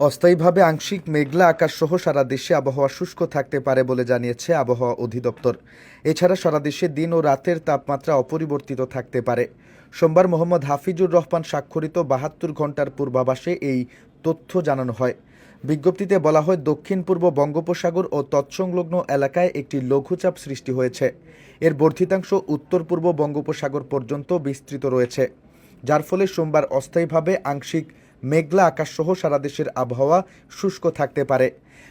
অস্থায়ীভাবে আংশিক মেঘলা আকাশ সহ সারা দেশে আবহাওয়া শুষ্ক থাকতে পারে বলে জানিয়েছে আবহাওয়া অধিদপ্তর। এছাড়া সারা দেশে দিন ও রাতের তাপমাত্রা অপরিবর্তিত থাকতে পারে। সোমবার মোহাম্মদ হাফিজুর রহমান স্বাক্ষরিত বাহাত্তর ঘণ্টার পূর্বাভাসে এই তথ্য জানানো হয়। বিজ্ঞপ্তিতে বলা হয় দক্ষিণ পূর্ব বঙ্গোপসাগর ও তৎসংলগ্ন এলাকায় একটি লঘুচাপ সৃষ্টি হয়েছে। এর বর্ধিতাংশ উত্তর পূর্ব বঙ্গোপসাগর পর্যন্ত বিস্তৃত রয়েছে। যার ফলে সোমবার অস্থায়ীভাবে আংশিক মেঘলা আকাশসহ সারা দেশের আবহাওয়া শুষ্ক থাকতে পারে।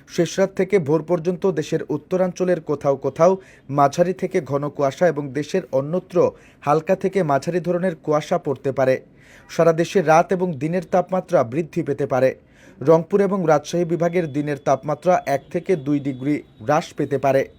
শেষরাত থেকে ভোর পর্যন্ত দেশের উত্তরাঞ্চলের কোথাও কোথাও মাঝারি থেকে ঘন কুয়াশা এবং দেশের অন্যত্র হালকা থেকে মাঝারি ধরনের কুয়াশা পড়তে পারে। সারা দেশে রাত এবং দিনের তাপমাত্রা বৃদ্ধি পেতে পারে। রংপুর এবং রাজশাহী বিভাগের দিনের তাপমাত্রা এক থেকে দুই ডিগ্রি হ্রাস পেতে পারে।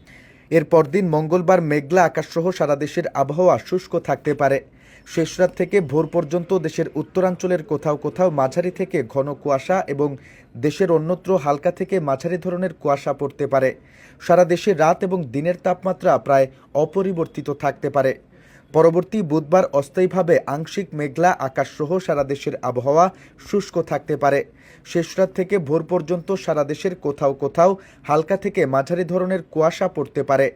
এর পরদিন মঙ্গলবার মেঘলা আকাশসহ সারা দেশের আবহাওয়া শুষ্ক থাকতে পারে। শেষ রাত থেকে ভোর পর্যন্ত দেশের উত্তরাঞ্চলের কোথাও কোথাও মাঝারি থেকে ঘন কুয়াশা এবং দেশের অন্যত্র হালকা থেকে মাঝারি ধরনের কুয়াশা পড়তে পারে। সারা দেশে রাত এবং দিনের তাপমাত্রা প্রায় অপরিবর্তিত থাকতে পারে। পরবর্তী বুধবার অস্থায়ীভাবে আংশিক মেঘলা আকাশসহ সারা দেশের আবহাওয়া শুষ্ক থাকতে পারে। শেষরাত থেকে ভোর পর্যন্ত সারা দেশের কোথাও কোথাও হালকা থেকে মাঝারি ধরনের কুয়াশা পড়তে পারে।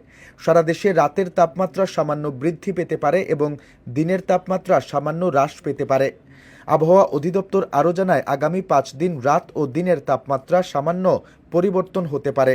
সারা দেশে রাতের তাপমাত্রা সামান্য বৃদ্ধি পেতে পারে এবং দিনের তাপমাত্রা সামান্য হ্রাস পেতে পারে। আবহাওয়া অধিদপ্তর আরও জানায়, আগামী পাঁচ দিন রাত ও দিনের তাপমাত্রা সামান্য পরিবর্তন হতে পারে।